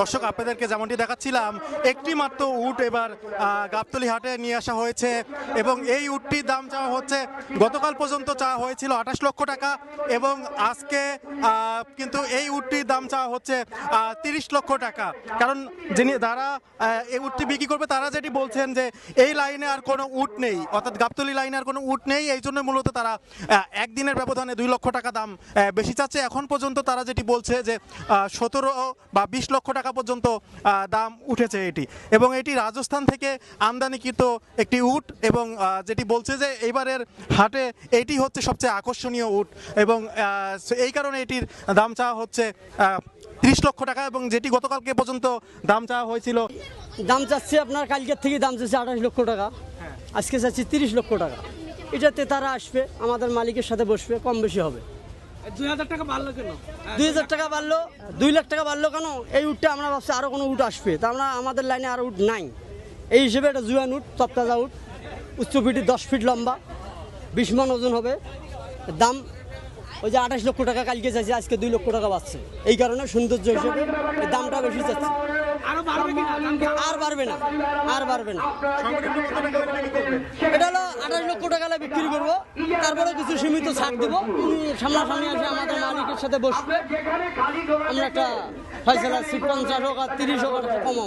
দর্শক, আপনাদেরকে যেমনটি দেখাচ্ছিলাম একটি মাত্র উট এবার গাবতলী হাটে নিয়ে আসা হয়েছে এবং এই উটটির দাম চাওয়া হচ্ছে, গতকাল পর্যন্ত চাওয়া হয়েছিল আঠাশ লক্ষ টাকা এবং আজকে কিন্তু এই উটটির দাম চাওয়া হচ্ছে তিরিশ লক্ষ টাকা। কারণ যিনি, যারা এই উটটি বিক্রি করবে, তারা যেটি বলছেন যে এই লাইনে আর কোনো উট নেই, অর্থাৎ গাবতলী লাইনে আর কোনো উট নেই, এই জন্য মূলত তারা একদিনের ব্যবধানে দুই লক্ষ টাকা দাম বেশি চাচ্ছে। এখন পর্যন্ত তারা যেটি বলছে যে সতেরো বা বিশ লক্ষ টাকা পর্যন্ত দাম উঠেছে এটি। এবং এটি রাজস্থান থেকে আমদানিকৃত একটি উট এবং যেটি বলছে যে এইবারের হাটে এটি হচ্ছে সবচেয়ে আকর্ষণীয় উট এবং এই কারণে এটির দাম চাওয়া হচ্ছে ত্রিশ লক্ষ টাকা এবং যেটি গতকালকে পর্যন্ত দাম চাওয়া হয়েছিল। দাম চাচ্ছে আপনার কালকের থেকে দাম চাচ্ছে আঠাশ লক্ষ টাকা। আজকে চাচ্ছি তিরিশ লক্ষ টাকা। এটাতে তারা আসবে আমাদের মালিকের সাথে বসবে কম বেশি হবে। কেন? দুই হাজার টাকা বাড়লো, দুই লাখ টাকা বাড়লো কেন? এই উটটা আমরা আরও কোনো উট আসবে। তা আমরা, আমাদের লাইনে আর উট নাই। এই হিসেবে উট উচ্চ দশ ফিট লম্বা, বিশ মন ওজন হবে। দাম ওই যে আঠাশ লক্ষ টাকা, কালকে চাইছে, আজকে দুই লক্ষ টাকা বাড়ছে। এই কারণে সৌন্দর্য হিসেবে দামটা বেশি চাচ্ছে। আরও বাড়বে না আর বাড়বে না। এটা হলো আঠাশ লক্ষ টাকা বিক্রি করব। তারপরে কিছু সীমিত ছাড় দেবো। সামনাসামনি আসে আমাদের মালিকের সাথে বসবে। আমরা একটা ফয়সলা পঞ্চাশ হোক আর তিরিশ হোক কমাবো।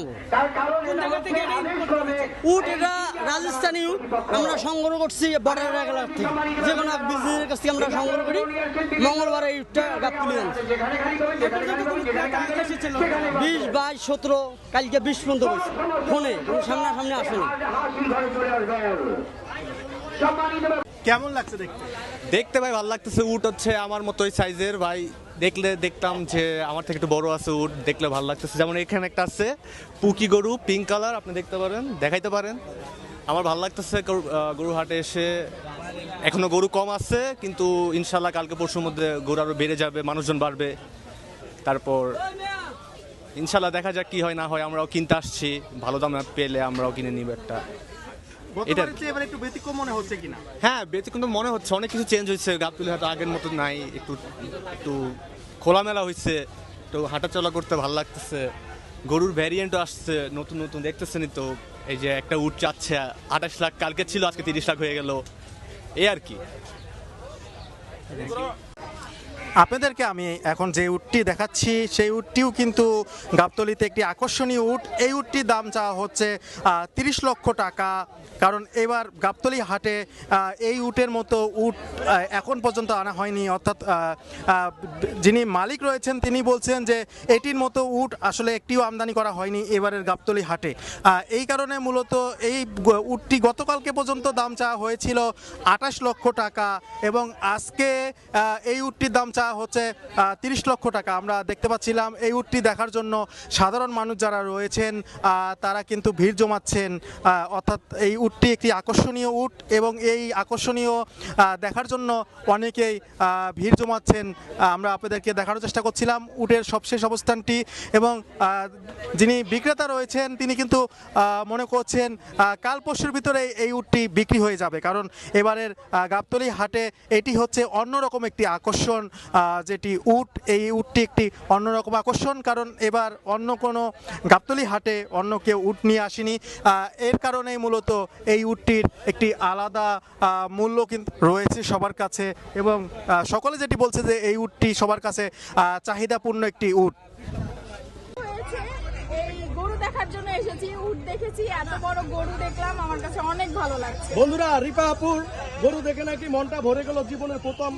উঠ এটা import করা হয়েছে? উট এটা রাজস্থানি আমরা সংগ্রহ করছি বর্ডার এলাকার থেকে। যে কোনো বিজনেসের কাছ থেকে আমরা সংগ্রহ করি। মঙ্গলবার এই এসেছিল। না? বিশ বাইশ সতেরো কালকে বিশ পর্যন্ত হয়েছে। ফোনে কোনো সামনাসামনি আসেনি। কেমন লাগছে দেখতে? দেখতে ভাই ভালো লাগতেছে। উট হচ্ছে আমার মতোই সাইজের ভাই দেখলে দেখতাম যে আমার থেকে একটু বড় আছে উট। দেখলে ভালো লাগতেছে। যেমন এখানে একটা আছে পুকি গরু পিঙ্ক কালার আপনি দেখতে পারেন দেখাইতে পারেন। আমার ভালো লাগতেছে গরু- হাটে এসে। এখনও গরু কম আছে কিন্তু ইনশাল্লাহ কালকে পরশুর মধ্যে গরু আরও বেড়ে যাবে মানুষজন বাড়বে। তারপর ইনশাল্লাহ দেখা যাক কি হয় না হয় আমরাও কিনতে আসছি। ভালো দামে পেলে আমরাও কিনে নিব একটা। গতবারের এবার একটু ব্যতিক্রম মনে হচ্ছে কিনা? হ্যাঁ বেতে কিন্তু মনে হচ্ছে অনেক কিছু চেঞ্জ হয়েছে। গাবতুলি হাট আগের মতো নাই একটু একটু খোলামেলা হয়েছে একটু হাঁটাচলা করতে ভালো লাগতেছে। গরুর ভ্যারিয়েন্টও আসছে নতুন নতুন দেখতেছেনই তো। এই যে একটা উট চাচ্ছে, আঠাশ লাখ, কালকে ছিল, আজকে তিরিশ লাখ হয়ে গেল। এই আর কি। আপনাদেরকে আমি এখন যে উটটি দেখাচ্ছি, সেই উটটিও কিন্তু গাবতলিতে একটি আকর্ষণীয় উট। এই উটটির দাম চাওয়া হচ্ছে তিরিশ লক্ষ টাকা। কারণ এবার গাবতলি হাটে এই উটের মতো উট এখন পর্যন্ত আনা হয়নি। অর্থাৎ যিনি মালিক রয়েছেন, তিনি বলছেন যে এটির মতো উট আসলে একটিও আমদানি করা হয়নি এবারের গাবতলি হাটে। এই কারণে মূলত এই উটটি গতকালকে পর্যন্ত দাম চাওয়া হয়েছিল আঠাশ লক্ষ টাকা এবং আজকে এই উটটির দাম চাওয়া হচ্ছে তিরিশ লক্ষ টাকা। আমরা দেখতে পাচ্ছিলাম এই উটটি দেখার জন্য সাধারণ মানুষ যারা রয়েছেন তারা কিন্তু ভিড় জমাচ্ছেন অর্থাৎ এই উটটি একটি আকর্ষণীয় উট এবং এই আকর্ষণীয় দেখার জন্য অনেকেই ভিড় জমাচ্ছেন। আমরা আপনাদেরকে দেখানোর চেষ্টা করছিলাম উটের সবশেষ অবস্থানটি এবং যিনি বিক্রেতা রয়েছেন, তিনি কিন্তু মনে করছেন কাল পরশুর ভিতরে এই উটটি বিক্রি হয়ে যাবে। কারণ এবারের গাবতলী হাটে এটি হচ্ছে অন্যরকম একটি আকর্ষণ যেটি উট এই উটটি একটি অন্যরকম আকর্ষণ কারণ এবার অন্য কোনো গাবতলি হাটে অন্য কেউ উট নিয়ে আসেনি। এর কারণেই মূলত এই উটটির একটি আলাদা মূল্য কিন্তু রয়েছে সবার কাছে এবং সকলে যেটি বলছে যে এই উটটি সবার কাছে চাহিদাপূর্ণ একটি উট। হয়েছে। এই গরু দেখার জন্য এসেছি উট দেখেছি এত বড় গরু দেখলাম আমার কাছে অনেক ভালো লাগছে। বন্ধুরা রিপা আপুর গরু দেখে নাকি মনটা ভরে গেল জীবনের প্রথম।